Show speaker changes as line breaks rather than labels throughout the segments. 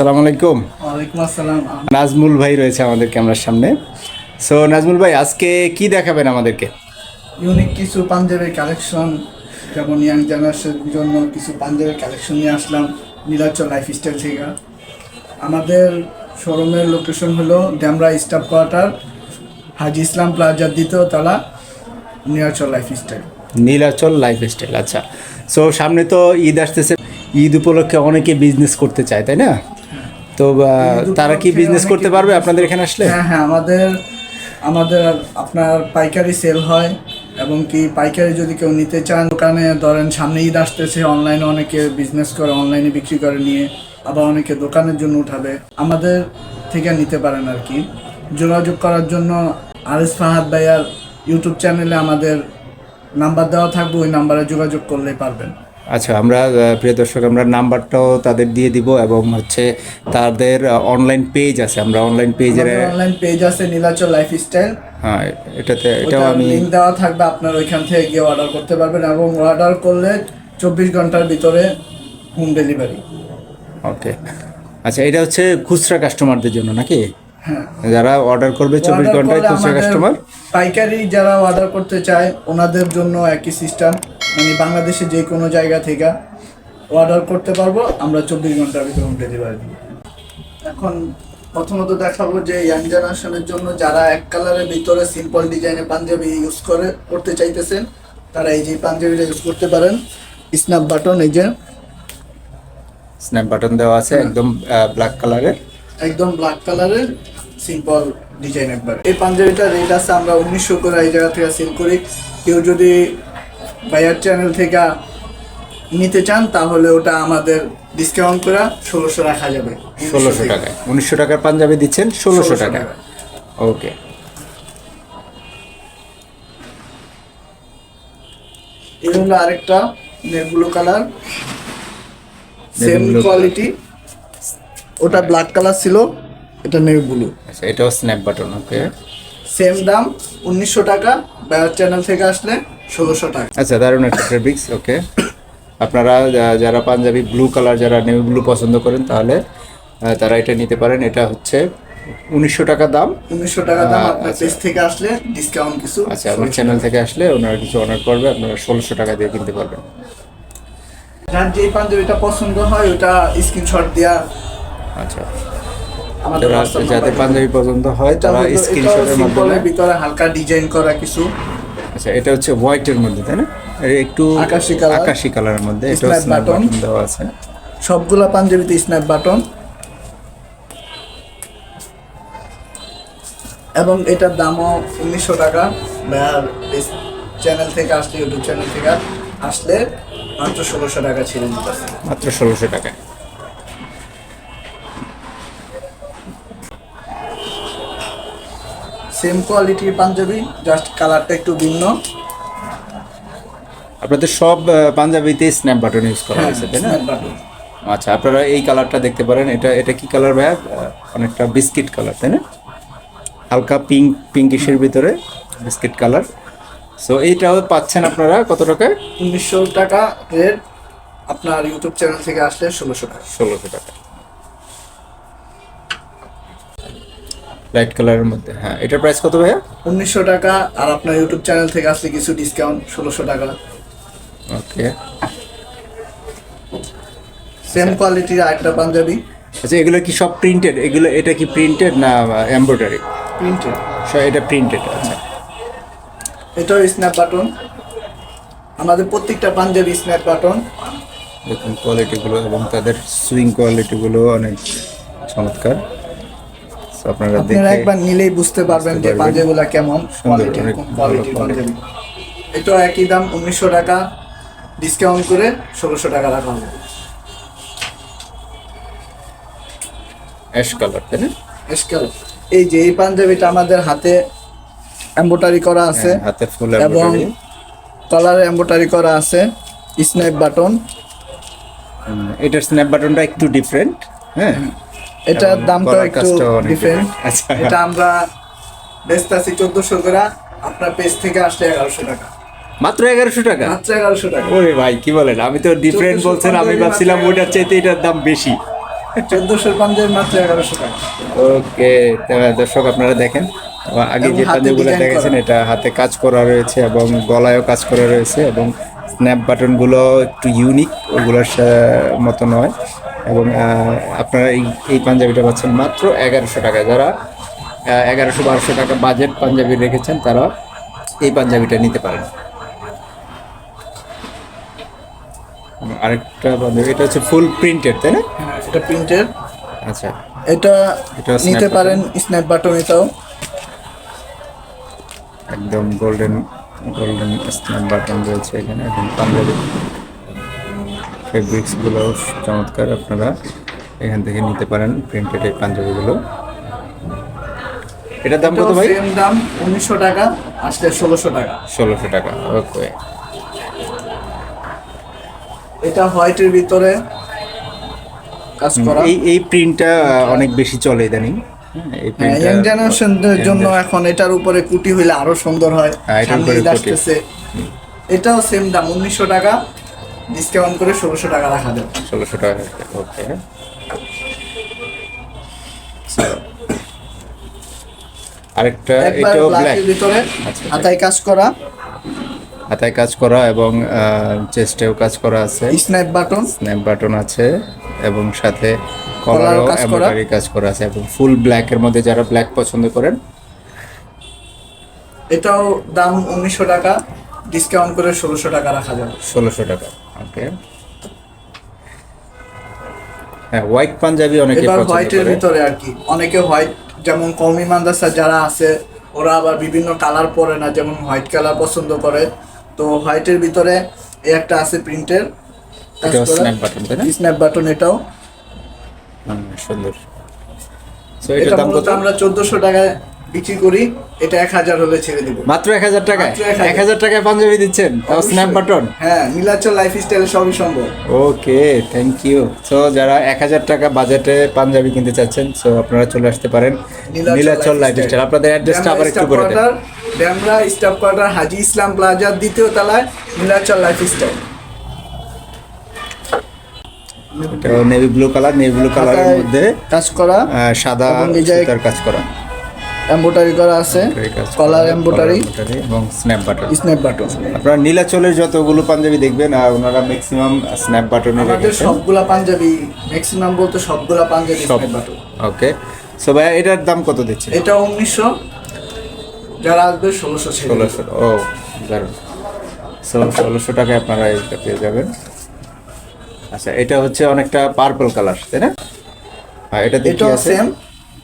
আসসালামু আলাইকুম।
ওয়ালাইকুম আসসালাম।
নাজমুল ভাই রয়েছে আমাদের ক্যামেরার সামনে। সো নাজমুল ভাই আজকে কি দেখাবেন আমাদেরকে?
ইউনিক কিছু পাঞ্জাবের কালেকশন যেমন ইয়াং জেনারেশনের জন্য কিছু পাঞ্জাবের কালেকশন নিয়ে আসলাম নীলাচল লাইফস্টাইল থেকে। আমাদের শোরুমের লোকেশন হলো ড্যামরা স্টাফ কোয়ার্টার হাজি ইসলাম প্লাজার দ্বিতীয় তলা নীলাচল লাইফস্টাইল
নীলাচল লাইফস্টাইল আচ্ছা। সো সামনে তো ঈদ আসতেছে। ঈদ উপলক্ষে অনেকে বিজনেস করতে চায় তাই না? তো তারা কি বিজনেস করতে পারবে আপনাদের এখানে আসলে?
হ্যাঁ হ্যাঁ আমাদের আমাদের আপনার পাইকারি সেল হয় এবং কি পাইকারি যদি কেউ নিতে চান দোকানে ধরেন সামনে ঈদ আসতেছে অনলাইনে অনেকে বিজনেস করে অনলাইনে বিক্রি করে নিয়ে আবার অনেকে দোকানের জন্য উঠাবে। আমাদের থেকে নিতে পারেন আর কি। যোগাযোগ করার জন্য আরিস ফাহাদ ভাইয়ার ইউটিউব চ্যানেলে আমাদের নাম্বার দেওয়া থাকবে ওই নাম্বারে যোগাযোগ করলেই পারবেন।
আচ্ছা আমরা প্রিয় দর্শক আমরা নাম্বারটাও তাদের দিয়ে দিব এবং হচ্ছে তাদের অনলাইন পেজ আছে। আমরা অনলাইন পেজের
অনলাইন পেজ আছে নীলাচল লাইফস্টাইল
হ্যাঁ এটাতে এটাও আমি
লিঙ্ক দেওয়া থাকবে আপনার ওইখান থেকে গিয়ে অর্ডার করতে পারবেন এবং অর্ডার করলে চব্বিশ ঘণ্টার ভিতরে হোম ডেলিভারি
ওকে আচ্ছা এটা হচ্ছে খুচরা কাস্টমারদের জন্য নাকি?
হ্যাঁ।
যারা অর্ডার করবে চব্বিশ ঘন্টায় খুচরা কাস্টমার
পাইকারি যারা অর্ডার করতে চায় ওনাদের জন্য একই সিস্টেম মানে বাংলাদেশে যে কোনো জায়গা থেকে অর্ডার করতে পারব আমরা চব্বিশ ঘণ্টার ভিতরে হোম ডেলিভারি দিব। এখন প্রথমত দেখাবো যে ইয়াং জেনারেশনের জন্য যারা এক কালারের ভিতরে সিম্পল ডিজাইনের পাঞ্জাবি ইউজ করে করতে চাইতেছেন তারা এই যে পাঞ্জাবিটা ইউজ করতে পারেন। স্ন্যাপ বাটন এই যে।
স্ন্যাপ বাটন দেওয়া আছে একদম ব্ল্যাক কালারের
একদম ব্ল্যাক কালারের সিম্পল ডিজাইন একবার। এই পাঞ্জাবিটার রেট আছে আমরা উনিশশো করে এই জায়গা থেকে সেল করি। কেউ যদি বায়ার চ্যানেল থেকে নিতে চান তাহলে ওটা আমাদের ডিসকাউন্ট করে ষোলোশো রাখা যাবে।
ষোলোশো টাকায়। উনিশশো টাকার পাঞ্জাবি দিচ্ছেন ষোলোশো টাকায়।
টাকা।
ওকে।
এই হলো আরেকটা ব্লু কালার। সেম কোয়ালিটি ওটা ব্ল্যাক কালার ছিল এটা নেভি ব্লু
আচ্ছা এটাও স্ন্যাপ বাটন ওকে
সেম দাম উনিশশো টাকা বায়ার চ্যানেল থেকে আসলে ষোলোশো টাকা।
আচ্ছা দারুণ একটা ফেব্রিক্স ওকে আপনারা যারা পাঞ্জাবি ব্লু কালার যারা নেভি ব্লু পছন্দ করেন তাহলে তারা এটা নিতে পারেন। এটা হচ্ছে উনিশশো টাকা দাম।
উনিশশো টাকা দাম আপনার
আচ্ছা।
পেজ থেকে আসলে ডিসকাউন্ট কিছু।
আচ্ছা আমার চ্যানেল থেকে আসলে ওনারা কিছু অর্ডার করবে আপনারা ষোলোশো টাকা দিয়ে কিনতে পারবেন।
যার যেই পাঞ্জাবিটা পছন্দ হয় ওটা স্ক্রিনশট দেওয়া
আচ্ছা।
WhatsApp
পাঞ্জাবি পছন্দ হয় তারা স্ক্রিনশটের মাধ্যমে
ভিতরে হালকা ডিজাইন করা কিছু।
আচ্ছা এটা হচ্ছে হোয়াইটের মধ্যে তাই না? একটু
আকাশি colour।
আকাশি কালারের মধ্যে এটা স্ন্যাপ বাটন দেওয়া আছে।
সবগুলা পাঞ্জাবিতে স্ন্যাপ বাটন এবং এটার দামও উনিশশো টাকা। চ্যানেল থেকে আসলে ইউটিউব চ্যানেল থেকে আসলে মাত্র ষোলোশো টাকা দিতেছে
মাত্র ষোলোশো টাকায়।
সেম কোয়ালিটির পাঞ্জাবি জাস্ট কালারটা একটু ভিন্ন।
আপনাদের সব পাঞ্জাবিতে স্ন্যাপ বাটন ইউজ করা
হ্যাঁ
হয়েছে তাই না? আচ্ছা আপনারা এই কালারটা দেখতে পারেন। এটা এটা কি কালার ভাইয়া? অনেকটা বিস্কিট কালার তাই না? হালকা পিঙ্ক পিঙ্কিশের ভিতরে বিস্কিট কালার সো এইটাও পাচ্ছেন আপনারা কত টাকায়?
উনিশশো টাকা রেট আপনার ইউটিউব চ্যানেল থেকে আসলে ষোলোশো টাকা।
ষোলোশো টাকা। লাইট কালারের মধ্যে। হ্যাঁ এটার প্রাইস কত ভাইয়া?
উনিশশো টাকা আর আপনার ইউটিউব চ্যানেল থেকে আসলে কিছু ডিসকাউন্ট ষোলোশো টাকা।
ওকে
সেম কোয়ালিটির আরেকটা পাঞ্জাবি।
আচ্ছা এগুলো কি সব প্রিন্টেড এগুলো এটা কি প্রিন্টেড না এমব্রয়ডারি
প্রিন্টেড
এটা প্রিন্টেড আচ্ছা।
এটাও স্ন্যাপ বাটন আমাদের প্রত্যেকটা পাঞ্জাবি স্ন্যাপ বাটন
দেখুন কোয়ালিটিগুলো এবং তাদের সুইং কোয়ালিটিগুলো অনেক চমৎকার। আপনারা
আপনারা
দেখে
একবার নিলেই বুঝতে পারবেন যে। পাঞ্জাবিগুলো কেমন কোয়ালিটি কোয়ালিটির পাঞ্জাবি এটাও একই দাম উনিশশো টাকা। ডিসকাউন্ট করে ষোলোশো টাকা রাখা হবে।
অ্যাশ কালার তাই না?
এসকাল এই যে এই পাঞ্জাবিটা আমাদের হাতে এম্বোটারি করা আছে।
হ্যাঁ, হাতে ফুল
এবং কলারে এম্বোটারি করা আছে স্ন্যাপ বাটন
এটার স্ন্যাপ বাটনটা একটু ডিফারেন্ট হ্যাঁ?
এটার দামটা একটু ডিফারেন্ট
আচ্ছা।
এটা আমরা বেচতেছি চোদ্দশো করে আপনার পেজ থেকে আসলে এগারোশো টাকা।
মাত্র এগারোশো টাকা?
মাত্র এগারোশো টাকা।
ওরে ভাই কি বলেন? আমি তো ডিফারেন্ট বলছেন আমি ভাবছিলাম ওইটার চাইতে এটার দাম বেশি।
চোদ্দশোর পাঞ্জাবি মাত্র এগারোশো টাকা।
ওকে দর্শক আপনারা দেখেন আগে যে
হাতে
পাঞ্জাবিগুলো দেখেছেন এটা হাতে কাজ করা রয়েছে এবং গলায়ও কাজ করা রয়েছে এবং স্ন্যাপ বাটনগুলো একটু ইউনিক ওগুলোর মতো নয়। এবং আপনারা এই এই পাঞ্জাবিটা পাচ্ছেন মাত্র এগারোশো টাকা যারা এগারোশো বারোশো টাকা বাজেট পাঞ্জাবি রেখেছেন তারা এই পাঞ্জাবিটা নিতে পারেন। আরেকটা পাঞ্জাবি এটা হচ্ছে ফুল প্রিন্টেড তাই না?
হ্যাঁ এটা প্রিন্টের
আচ্ছা।
এটা
এটা
নিতে পারেন স্ন্যাপ বাটন এটাও।
একদম গোল্ডেন গোল্ডেন স্ন্যাপ বাটন রয়েছে এখানে এবং পাঞ্জাবি ফেব্রিক্সগুলো চমৎকার আপনারা এখান থেকে নিতে পারেন প্রিন্টেড এই পাঞ্জাবিগুলো। এটার দাম কত ভাই?
দাম উনিশশো টাকা আসলে ষোলোশো টাকা।
ষোলোশো টাকা ওকে
এটা হোয়াইটের ভিতরে কাজ করা।
এই এই প্রিন্টটা অনেক বেশি চলে ইদানিং। হ্যাঁ,
হ্যাঁ ইয়াং জেনারেশনদের জন্য এখন এটার উপরে কুটি হইলে আরও সুন্দর হয়
হ্যাঁ,
এটাও সেম দাম উনিশশো টাকা। ডিসকাউন্ট করে ষোলোশো টাকা রাখা যাবে।
ষোলোশো টাকা ওকে আরেকটা এটাও ব্ল্যাক
ভিতরে
আচ্ছা।
হাতায় কাজ করা।
হাতায় কাজ করা এবং চেস্টেও কাজ করা আছে।
স্ন্যাপ বাটন
স্ন্যাপ বাটন আছে এবং সাথে
কলারও
কলারও
কাজ করা।
এমব্রয়ডারি কাজ করা আছে এবং ফুল ব্ল্যাকের মধ্যে যারা ব্ল্যাক পছন্দ করেন।
এটাও দাম উনিশশো টাকা ডিসকাউন্ট করে ষোলোশো টাকা রাখা যাবে।
ষোলোশো টাকা। ওকে হ্যাঁ হোয়াইট পাঞ্জাবি অনেকে
এবার হোয়াইটের ভিতরে আর কি। অনেকে হোয়াইট যেমন কমি মাদ্রাসা যারা আছে ওরা আবার বিভিন্ন কালার পরে না যেমন হোয়াইট কালার পছন্দ করে। তো হোয়াইটের ভিতরে এই একটা আছে প্রিন্টের
স্ন্যাপ বাটন তাই
স্ন্যাপ বাটন এটাও।
সুন্দর। সো
এটা
দাম কত?
আমরা চোদ্দশো টাকায় বিক্রি করি এটা এক হাজার হলে ছেড়ে দিব।
মাত্র এক হাজার টাকায়? এক হাজার। টাকায় পাঞ্জাবি দিচ্ছেন? স্ন্যাপ বাটন
হ্যাঁ নীলাচল লাইফ স্টাইলে সবই সম্ভব।
ওকে থ্যাংক ইউ সো যারা এক হাজার টাকা বাজেটে পাঞ্জাবি কিনতে চাচ্ছেন সো আপনারা চলে আসতে পারেন নীলাচল লাইফস্টাইল আপনাদের অ্যাড্রেসটা আবার একটু করে দেন।
ড্যামরা স্টাফ কোয়ার্টার হাজি ইসলাম প্লাজার দ্বিতীয় তলায় Nilachal lifestyle
navy blue colour navy blue কালারের মধ্যে
কাজ করা
সাদা কাজ করা।
এম্বোটারি করা আছে কলার
embroidery এবং স্ন্যাপ বাটন
স্ন্যাপ বাটন
আপনারা নীলাচলের যতগুলো পাঞ্জাবি দেখবেন আর ওনারা ম্যাক্সিমাম স্ন্যাপ বাটনে
আমাদের সবগুলা পাঞ্জাবি ম্যাক্সিমাম বলতে সবগুলা Punjabi snap button
okay so ভাই এটার দাম কত দিচ্ছে
এটা উনিশশো যারা আসবে ষোলোশো।
ষোলোশো ও দারুণ। সো ষোলোশো টাকায় আপনারা এটা পেয়ে যাবেন। আচ্ছা এটা হচ্ছে অনেকটা পার্পল কালার তাই না? আর এটা
এটাও
আছে?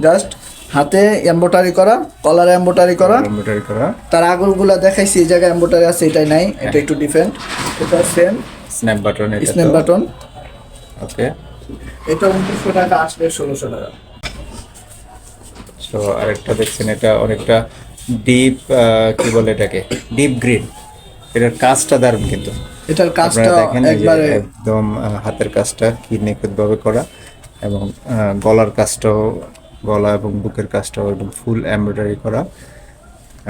জাস্ট হাতে এম্বোটারি করা কলার এম্বোটারি করা।
এমব্রয়ডারি করা।
তার আগলগুলা দেখাইছি এই জায়গায় এম্বোটারি আছে এটাই নাই এটা একটু ডিফারেন্ট এটা সেম
স্ন্যাপ বাটন এটা
স্ন্যাপ বাটন
ওকে
এটা উনিশশো টাকা আসবে ষোলোশো টাকা।
সো আরেকটা দেখছেন এটা অনেকটা ডিপ কি বলে এটাকে? ডিপ গ্রিন এটার কাজটা দারুণ কিন্তু।
এটার কাজটা একবারে
একদম হাতের কাজটা কি নিখুঁতভাবে করা এবং গলার কাজটাও গলা এবং বুকের কাজটাও একদম ফুল এমব্রয়ডারি করা।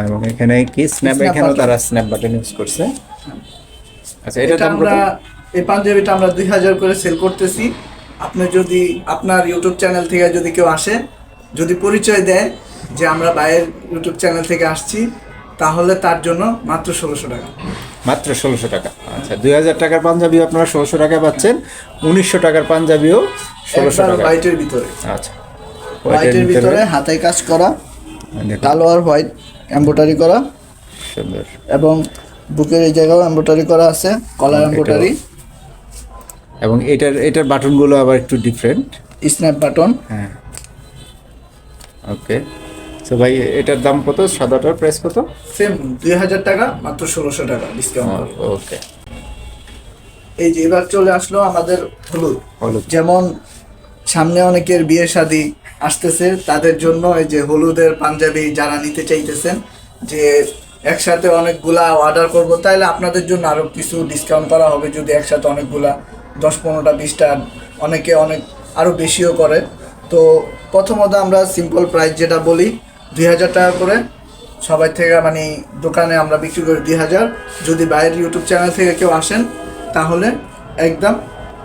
এবং এখানে কি স্ন্যাপ এখানেও তারা স্ন্যাপ বাটন ইউজ করছে। আচ্ছা এটা
আমরা এই পাঞ্জাবিটা আমরা দুই হাজার করে সেল করতেছি। আপনি যদি আপনার ইউটিউব চ্যানেল থেকে যদি কেউ আসে যদি পরিচয় দেয় যে আমরা বাইরের ইউটিউব চ্যানেল থেকে আসছি তাহলে তার জন্য মাত্র ষোলোশো টাকা।
মাত্র ষোলোশো টাকা। আচ্ছা দুই হাজার টাকার পাঞ্জাবি আপনারা ষোলোশো টাকায় পাচ্ছেন উনিশশো টাকার পাঞ্জাবিও ষোলোশো টাকা
হোয়াইটের ভিতরে।
আচ্ছা।
হোয়াইটের ভিতরে হাতে কাজ করা
দেখুন,
কালো আর হোয়াইট এম্বোটারি করা।
সুন্দর।
এবং বুকের এই জায়গাও এম্বোটারি করা আছে কলার এম্বোটারি
এবং এটার এটার বাটনগুলো আবার একটু ডিফারেন্ট
স্ন্যাপ বাটন
হ্যাঁ। ওকে তো ভাই এটার দাম কত? সাদাটার প্রাইস কত?
সেম দুই হাজার টাকা মাত্র ষোলোশো টাকা ডিসকাউন্ট
ওকে
এই যে এবার চলে আসলো আমাদের হলুদ।
হলুদ।
যেমন সামনে অনেকের বিয়ে শাদী আসতেছে। তাদের জন্য এই যে হলুদের পাঞ্জাবি যারা নিতে চাইতেছেন, যে একসাথে অনেকগুলা অর্ডার করব তাহলে আপনাদের জন্য আরও কিছু ডিসকাউন্ট করা হবে যদি একসাথে অনেকগুলা, দশ পনেরোটা, বিশটা, অনেকে অনেক আরও বেশিও করে। তো প্রথমত আমরা সিম্পল প্রাইস যেটা বলি, দুই হাজার টাকা করে। সবাই থেকে মানে দোকানে আমরা বিক্রি করি দুই হাজার। যদি বাইরের ইউটিউব চ্যানেল থেকে কেউ আসেন, তাহলে একদম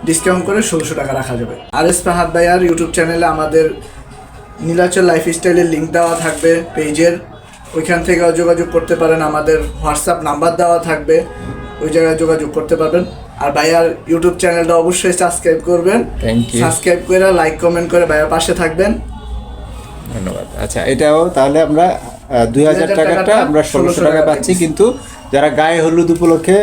ডিসকাউন্ট করে ষোলোশো টাকা রাখা যাবে। আর এস ফাহাদ ভাইয়ার ইউটিউব চ্যানেলে আমাদের নীলাচল লাইফস্টাইলের লিঙ্ক দেওয়া থাকবে পেজের ওইখান থেকে যোগাযোগ করতে পারেন আমাদের হোয়াটসঅ্যাপ নাম্বার দেওয়া থাকবে। ওই জায়গায় যোগাযোগ করতে পারবেন। আর ভাইয়ার ইউটিউব চ্যানেলটা অবশ্যই সাবস্ক্রাইব করবেন. সাবস্ক্রাইব করে লাইক কমেন্ট করে ভাইয়ার পাশে থাকবেন।
ধন্যবাদ। আচ্ছা এটাও তাহলে আমরা দুই হাজার টাকাটা আমরা ষোলোশো টাকা পাচ্ছি। কিন্তু যারা গায়ে হলুদ উপলক্ষে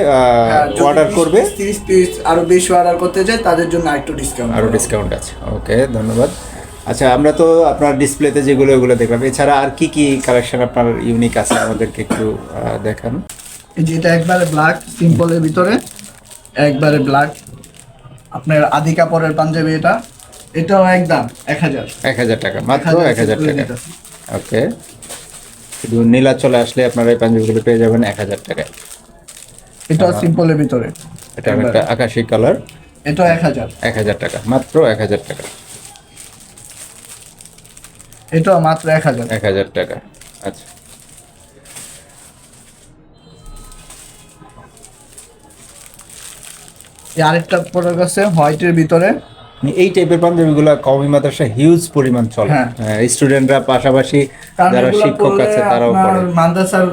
হ্যাঁ,
অর্ডার করবে
তিরিশ পিস আরও বেশি অর্ডার করতে চাই তাদের জন্য আরেকটু ডিসকাউন্ট
আরও ডিসকাউন্ট আছে। ওকে ধন্যবাদ। আচ্ছা আমরা তো আপনার ডিসপ্লেতে যেগুলো ওগুলো দেখলাম। এছাড়া আর কি কি কালেকশন আপনার ইউনিক আছে? আমাদেরকে একটু দেখান।
যেটা একবারে ব্ল্যাক সিম্পলের ভিতরে। একবারে ব্ল্যাক আপনার আদি কাপড়ের পাঞ্জাবি এটা। এটাও একদম এক হাজার।
এক হাজার টাকা মাত্র এক হাজার টাকা। ওকে। শুধু নীলা চলে আসলে আপনারা এই পাঞ্জাবিগুলো পেয়ে যাবেন এক হাজার টাকায়।
এটাও সিম্পলের ভিতরে।
এটা একটা আকাশি কালার
এটাও এক হাজার।
এক হাজার টাকা মাত্র এক হাজার টাকা।
এটাও মাত্র এক হাজার।
এক হাজার টাকা। আচ্ছা।
আরেকটা প্রোডাক্ট আছে হোয়াইটের ভিতরে।
মানে এই টাইপের পাঞ্জাবিগুলো কমি মাদ্রাসা হিউজ পরিমাণ চলে।
হ্যাঁ।
স্টুডেন্টরা পাশাপাশি
কারণ
যারা শিক্ষক আছে তারাও পড়ে।
মাদ্রাসার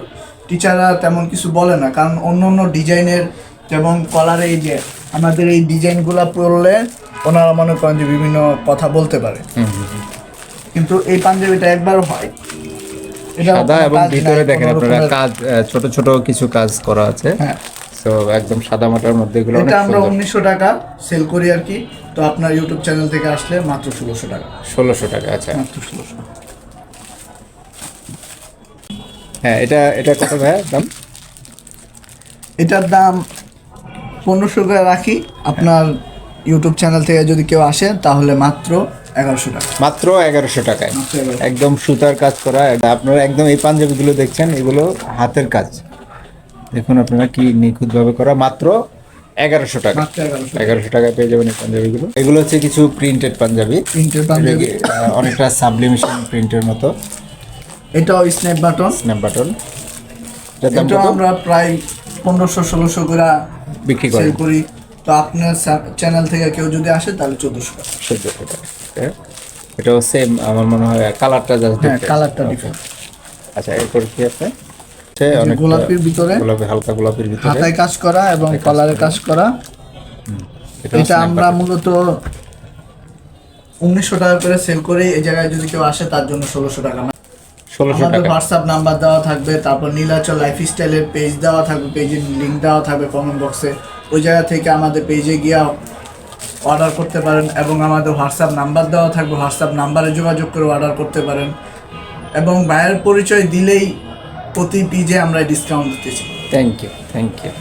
টিচাররা তেমন কিছু বলে না। কারণ অন্য অন্য ডিজাইনের যেমন কলারে এই যে আমাদের এই ডিজাইনগুলো পরলে ওনারা মনে করেন যে বিভিন্ন কথা বলতে পারে।
হুম, হুম, হুম।
কিন্তু এই পাঞ্জাবিটা একবার হয়। এটা
সাদা এবং ভিতরে দেখেন আপনারা কাজ ছোট ছোট কিছু কাজ করা আছে।
হ্যাঁ।
তো একদম সাদা মাটার মধ্যে এগুলো
এটা আমরা উনিশশো টাকা সেল করি আর কি। তো আপনার ইউটিউব চ্যানেল থেকে আসলে মাত্র ষোলোশো টাকা।
ষোলোশো টাকা আচ্ছা।
মাত্র ষোলোশো
হ্যাঁ এটা এটা কত ভাইয়া দাম?
এটার দাম পনেরোশো করে রাখি। আপনার ইউটিউব চ্যানেল থেকে যদি কেউ আসে তাহলে মাত্র এগারোশো টাকা।
মাত্র এগারোশো টাকায়। একদম সুতার কাজ করা আপনারা একদম এই পাঞ্জাবিগুলো দেখছেন এগুলো হাতের কাজ। দেখুন আপনারা কি নিখুঁতভাবে করা মাত্র এগারোশো টাকা।
এগারোশো
টাকায় পেয়ে যাবেন এই পাঞ্জাবিগুলো। এগুলো হচ্ছে কিছু প্রিন্টেড পাঞ্জাবি।
প্রিন্টের পাঞ্জাবি।
অনেকটা সাবলিমেশন প্রিন্টের মতো।
এটাও স্ন্যাপ বাটন
স্ন্যাপ বাটন?
আমরা প্রায় পনেরোশো ষোলোশো করে
বিক্রি
করি। তো আপনার চ্যানেল থেকে কেউ যদি আসে তাহলে চোদ্দোশো টাকা।
চোদ্দশো টাকা। Okay. এটাও সেম আমার মনে হয় কালারটা জাস্ট
হ্যাঁ কালারটা ডিফারেন্ট
আচ্ছা এরপর কি আছে? অনেক
গোলাপির ভিতরে
গোলাপি হালকা গোলাপির ভিতরে।
হাতায় কাজ করা এবং কলারে কাজ করা। এটা আমরা মূলত উনিশশো টাকা করে সেল করি এই জায়গায় যদি কেউ আসে তার জন্য ষোলোশো টাকা।
ষোলোশো
আমাদের
টাকা।
হোয়াটসঅ্যাপ নাম্বার দেওয়া থাকবে তারপর নীলাচল লাইফস্টাইলের পেজ দেওয়া থাকবে পেজের লিঙ্ক দেওয়া থাকবে কমেন্ট বক্সে ওই জায়গা থেকে আমাদের পেজে গিয়ে অর্ডার করতে পারেন এবং আমাদের হোয়াটসঅ্যাপ নাম্বার দেওয়া থাকবে হোয়াটসঅ্যাপ নাম্বারে যোগাযোগ করে অর্ডার করতে পারেন। এবং ভাইয়ের পরিচয় দিলেই প্রতি পিজে আমরা ডিসকাউন্ট দিতেছি।
থ্যাংক ইউ থ্যাংক ইউ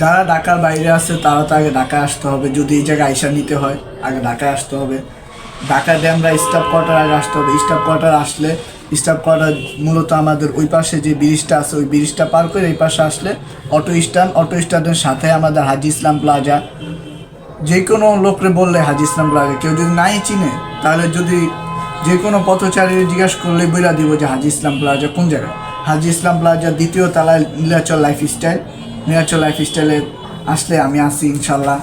যারা ঢাকার বাইরে আছে তারা তো আগে ঢাকায় আসতে হবে। যদি এই জায়গায় আইসা নিতে হয় আগে ঢাকায় আসতে হবে। ঢাকায় দিয়ে আমরা স্টাফ কোয়ার্টার আগে আসতে হবে। স্টাফ কোয়ার্টার আসলে স্টাফ কোয়ার্টার মূলত আমাদের ওই পাশে যে ব্রিজটা আছে ওই ব্রিজটা পার করে এই পাশে আসলে অটো স্ট্যান্ড অটো স্ট্যান্ডের সাথে আমাদের হাজি ইসলাম প্লাজা যে কোনো লোকরে বললে হাজি ইসলাম লাগে, কেউ যদি নাই চিনে, তাহলে যদি যে কোনো পথচারী জিজ্ঞেস করলে বইলা দিব যে হাজি ইসলাম প্লাজা কোন জায়গায়? হাজি ইসলাম প্লাজা দ্বিতীয় তালায় নীলাচল লাইফ স্টাইল নীলাচল লাইফ স্টাইলে আসলে আমি আসি ইনশাল্লাহ।